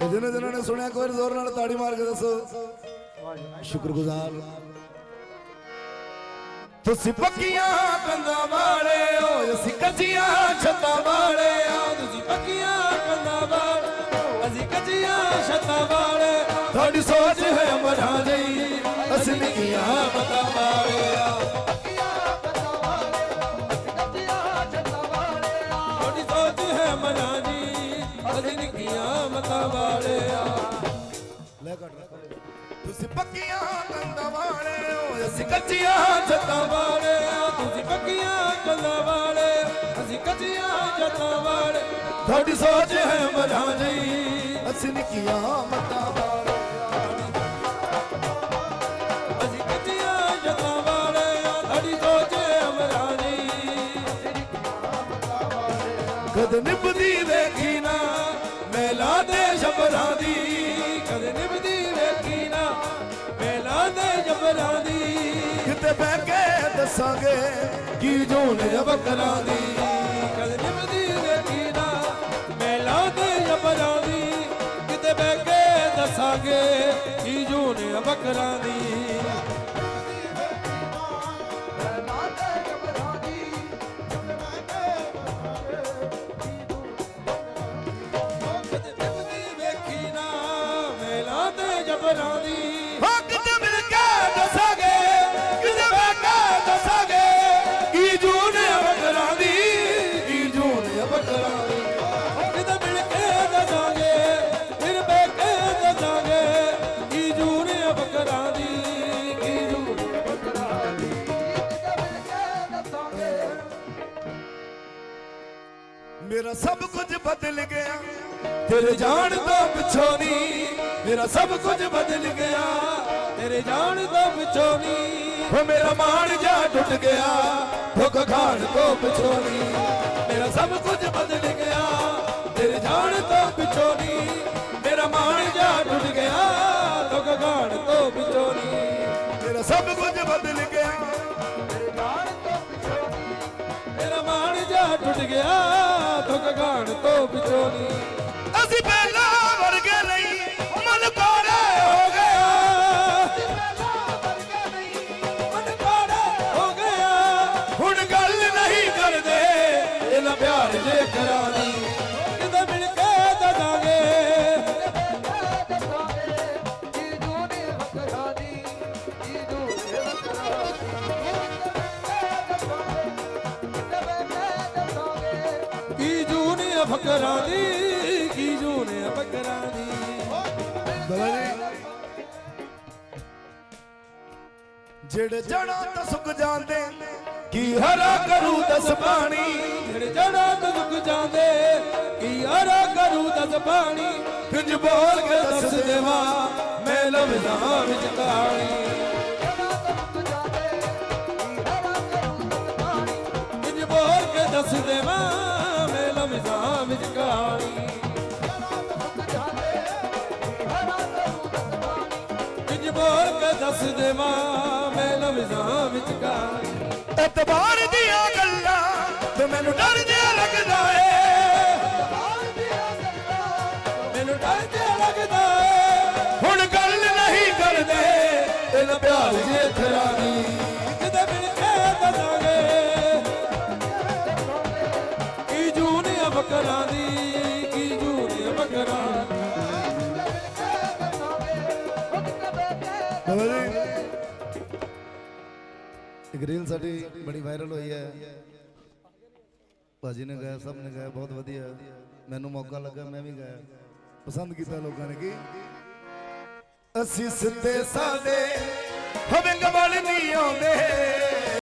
ਜਿਨ੍ਹਾਂ ਜਿਨ੍ਹਾਂ ਨੇ ਸੁਣਿਆ, ਕੋਈ ਜ਼ੋਰ ਨਾਲ ਤਾੜੀ ਮਾਰ ਕੇ ਦੱਸੋ। ਸ਼ੁਕਰਗੁਜ਼ਾਰ। ਤੁਸੀਂ ਪੱਕੀਆਂ ਕੰਧਾਂ ਵਾਲੇ ਹੋ, ਅਸੀਂ ਕੱਚੀਆਂ ਛੱਤਾਂ ਵਾਲੇ ਆ। ਤੁਸੀਂ ਪੱਕੀਆਂ ਕੰਨਾਂ ਵਾਲੇ ਅਸੀਂ ਕੱਚੀਆਂ ਛੱਤਾਂ ਵਾਲੇ ਤੁਹਾਡੀ ਸੋਚ ਹੈ ਅਮਰਾਂ ਜਈ ਅਸੀਂ ਨਿੱਕੀਆਂ ਮਤਾਂ ਨਿੱਕੀਆਂ ਮਤਾਂ ਵਾਲੇ ਆ ਲੈ ਕੱਟ ਤੁਸੀਂ ਪੱਕੀਆਂ ਕੰਧਾਂ ਵਾਲੇ ਹੋ ਅਸੀਂ ਕੱਚੀਆਂ ਛੱਤਾਂ ਵਾਲੇ ਤੁਸੀਂ ਪੱਕੀਆਂ ਕੰਨਾਂ ਵਾਲੇ ਅਸੀਂ ਕੱਚੀਆਂ ਛੱਤਾਂ ਵਾਲੇ ਤੁਹਾਡੀ ਸੋਚ ਹੈ ਅਮਰਾਂ ਜਈ ਅਸੀਂ ਨਿੱਕੀਆਂ ਮਤਾਂ ਵਾਲੇ ਅਸੀਂ ਕੱਚੀਆਂ ਛੱਤਾਂ ਵਾਲੇ ਤੁਹਾਡੀ ਸੋਚ ਅਮਰਾਂ ਜੀ ਕਦ ਨਿਭਦੀ ਨਾ ਮੈਲਾ ਦੇ ਜਬਰਾਂ ਦੀ ਕਦੇ ਨਿਭਦੀ ਵੇਖੀ ਨਾ। ਮੇਲਾ ਦੇ ਜਬਰਾਂ ਦੀ ਕਿਤੇ ਬਹਿ ਕੇ ਦੱਸਾਂਗੇ ਕੀ ਜੂਨ ਜਬਕਰਾਂ ਦੀ ਕਦੇ ਨਿਭਦੀ ਵੇਖੀ ਨਾ। ਮੇਲਾ ਦੇ ਜਬਰਾਂ ਦੀ ਕਿਤੇ ਬਹਿ ਕੇ ਦੱਸਾਂਗੇ ਕੀ ਜੂਨ ਬਕਰਾਂ ਦੀ ਮੇਰਾ ਸਭ ਕੁਝ ਬਦਲ ਗਿਆ ਤੇਰੇ ਜਾਣ ਤੋਂ ਪਿੱਛੋਂ ਨਹੀਂ ਮੇਰਾ ਸਭ ਕੁਝ ਬਦਲ ਗਿਆ, ਤੇਰੇ ਜਾਣ ਤੋਂ ਪਿੱਛੋਂ ਨਹੀਂ ਹੋ ਮੇਰਾ ਮਾਣ ਜਾ ਟੁੱਟ ਗਿਆ। ਸਭ ਕੁਝ ਬਦਲ ਗਿਆ। ਮੇਰਾ ਮਾਣ ਜਾ ਟੁੱਟ ਗਿਆ ਦੁੱਖ ਗਾਣ ਤੋਂ ਪਿੱਛੋਂ ਨਹੀਂ। ਅਸੀਂ ਪਹਿਲਾਂ ਵਰਗੇ ਨਹੀਂ ਮਨ ਕੋਰੇ ਹੋ ਗਿਆ ਮਨ ਕਾੜਾ ਹੋ ਗਿਆ ਹੁਣ ਗੱਲ ਨਹੀਂ ਕਰਦੇ। ਇਹਨਾਂ ਪਿਆਰ ਜੇ ਕਰਾਂਦੀ ਜੂਨ ਫਕਰਾਂ ਦੀ ਕੀ ਜੂਨ ਫਕਰਾਂ ਦੀ। ਬਾਬਾ ਜੀ ਜਿਹੜੇ ਜਣਾ ਤਾਂ ਸੁੱਕ ਜਾਂਦੇ ਕੀ ਹਰਾ ਕਰੂ ਦਸ ਪਾਣੀ? ਜਿਹੜੇ ਜੜਾ ਤੋਂ ਦੁੱਖ ਜਾਂਦੇ ਕੀ ਹਰਾ ਕਰੂ ਦਸ ਪਾਣੀ? ਕਿੰਜ ਬੋਲ ਕੇ ਦੱਸ ਦੇਵਾਂ ਮੈਂ ਲਫ਼ਜ਼ਾਂ ਵਿੱਚ ਕਹਾਣੀ ਕਿੰਜ ਬੋਲ ਕੇ ਦੱਸ ਦੇਵਾਂ ਮੈਂ ਲਫ਼ਜ਼ਾਂ ਵਿੱਚ ਕਹਾਣੀ ਇਤਬਾਰ ਦੀਆਂ ਗੱਲਾਂ ਤੇ ਮੈਨੂੰ ਡਰ ਜਿਹਾ ਲੱਗਦਾ ਏ। ਮੈਨੂੰ ਡਰ ਜਿਹਾ ਲੱਗਦਾ ਏ। ਹੁਣ ਗੱਲ ਨਹੀਂ ਕਰਦੇ। ਇਹਨਾਂ ਪਿਆਰ ਜੇ ਥਰਾਨੀ ਕਿਤੇ ਮਿਲ ਕੇ ਦੱਸਾਂਗੇ ਕੀ ਜੂਨ ਬਕਰਾਂ ਦੀ ਇੱਕ ਰੀਲ ਸਾਡੀ ਬੜੀ ਵਾਇਰਲ ਹੋਈ ਹੈ। ਭਾਜੀ ਨੇ ਗਾਇਆ, ਸਭ ਨੇ ਗਾਇਆ, ਬਹੁਤ ਵਧੀਆ। ਮੈਨੂੰ ਮੌਕਾ ਲੱਗਾ, ਮੈਂ ਵੀ ਗਾਇਆ। ਪਸੰਦ ਕੀਤਾ ਲੋਕਾਂ ਨੇ ਕੀ ਅਸੀਂ ਸਿੱਧੇ ਸਾਦੇ, ਹਵਿੰਗ ਵੱਲ ਨਹੀਂ ਆਉਂਦੇ।